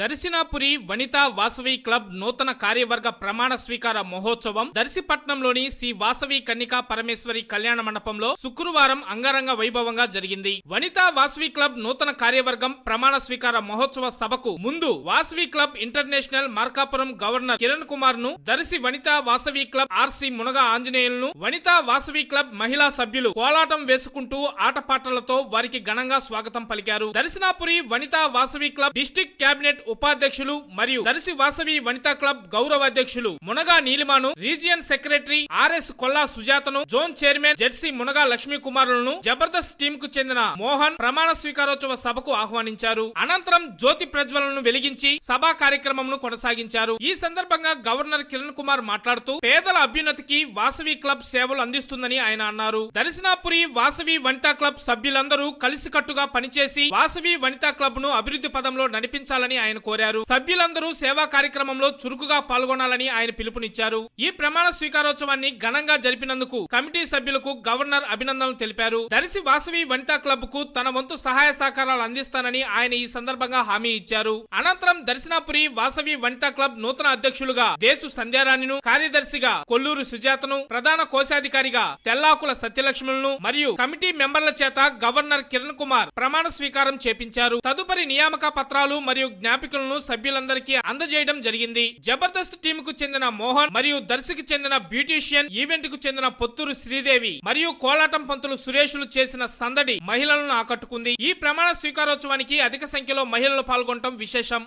Darshanapuri Vanitha Vasavi club నూతన కార్యవర్గ ప్రమాణ స్వీకార మహోత్సవం దర్శిపట్నంలోని శ్రీ వాసవి కన్నికా పరమేశ్వరి కళ్యాణ మండపంలో శుక్రవారం అంగరంగ వైభవంగా జరిగింది. వనితా వాసవి క్లబ్ నూతన కార్యవర్గం ప్రమాణ స్వీకార మహోత్సవ సభకు ముందు Vasavi club international Markapuram governor Kiran కుమార్ను Darsi Vanitha Vasavi club RC Munaga ఆంజనేయులను వనితా వాసవి క్లబ్ మహిళా సభ్యులు కోలాటం వేసుకుంటూ ఆటపాటలతో వారికి ఘనంగా స్వాగతం పలికారు. Darshanapuri Vanitha Vasavi club district cabinet ఉపాధ్యక్షులు మరియు దర్శి వాసవి వనితా క్లబ్ గౌరవ అధ్యక్షులు మునగా నీలిమాను రీజియన్ సెక్రటరీ ఆర్ఎస్ కొల్లా సుజాతను జోన్ చైర్మన్ జెర్సీ మునగా లక్ష్మీ కుమారులను జబర్దస్త్ టీమ్కు చెందిన మోహన్ ప్రమాణ స్వీకారోత్సవ సభకు ఆహ్వానించారు. అనంతరం జ్యోతి ప్రజ్వలను వెలిగించి సభా కార్యక్రమంను కొనసాగించారు. ఈ సందర్భంగా గవర్నర్ కిరణ్ కుమార్ మాట్లాడుతూ పేదల అభ్యున్నతికి వాసవి క్లబ్ సేవలు అందిస్తుందని ఆయన అన్నారు. దర్శనాపురి వాసవి వనితా క్లబ్ సభ్యులందరూ కలిసికట్టుగా పనిచేసి వాసవి వనితా క్లబ్ను అభివృద్ధి పదంలో నడిపించాలని ఆయన కోరారు. సభ్యులందరూ సేవా కార్యక్రమంలో చురుకుగా పాల్గొనాలని ఆయన పిలుపునిచ్చారు. ఈ ప్రమాణ స్వీకారోత్సవాన్ని ఘనంగా జరిపినందుకు కమిటీ సభ్యులకు గవర్నర్ అభినందనలు తెలిపారు. దర్శి వాసవి వనితా క్లబ్కు తన వంతు సహాయ సహకారాలు అందిస్తానని ఆయన ఈ సందర్భంగా హామీ ఇచ్చారు. అనంతరం దర్శనాపురి వాసవి వనితా క్లబ్ నూతన అధ్యక్షులుగా దేశు సంధ్యారాణిను కార్యదర్శిగా కొల్లూరు సుజాతను ప్రధాన కోశాధికారిగా తెల్లాకుల సత్యలక్ష్ములను మరియు కమిటీ మెంబర్ల చేత గవర్నర్ కిరణ్ కుమార్ ప్రమాణ స్వీకారం చేపించారు. తదుపరి నియామక పత్రాలు మరియు జ్ఞాపికలను సభ్యులందరికీ అందజేయడం జరిగింది. జబర్దస్త్ టీమ్కు చెందిన మోహన్ మరియు దర్శికి చెందిన బ్యూటీషియన్ ఈవెంట్కు చెందిన పొత్తూరు శ్రీదేవి మరియు కోలాటం పంతులు సురేషులు చేసిన సందడి మహిళలను ఆకట్టుకుంది. ఈ ప్రమాణ స్వీకారోత్సవానికి అధిక సంఖ్యలో మహిళలు పాల్గొనడం విశేషం.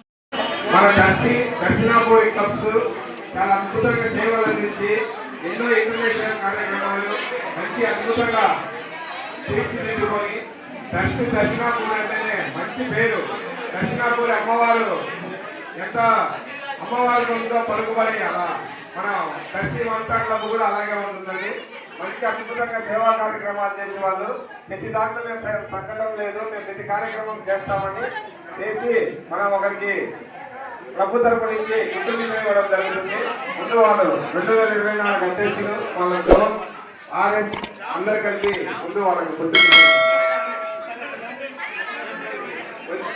మన దర్శి దక్షిణాపూరి క్లబ్స్ చాలా అద్భుతంగా సేవలు అందించి ఎన్నో ఇంటర్నేషనల్ కార్యక్రమాలు మంచి అద్భుతంగా తీర్చిదిద్దుకొని దర్శి దక్షిణాపూర్ అంటేనే మంచి పేరు. దక్షిణాపూరి అమ్మవారు ఎంత అమ్మవారు ఉందో పలుకుబడి అలా మన దర్శి వంతా క్లబ్ కూడా అలాగే ఉంటుందండి. మంచి అద్భుతంగా సేవా కార్యక్రమాలు చేసే వాళ్ళు ప్రతి దాంట్లో మేము తగ్గడం లేదు. మేము ప్రతి కార్యక్రమం చేస్తామని చేసి మనం ఒకరికి ప్రభు తరపు నుంచి గుర్తింపు ఇవ్వడం జరుగుతుంది. ముందు వాళ్ళు రెండు వేల ఇరవై నాలుగు అధ్యక్షులు వాళ్ళతో ఆర్ఎస్ అందరు కలిపి ముందు వాళ్ళకి గుర్తింపు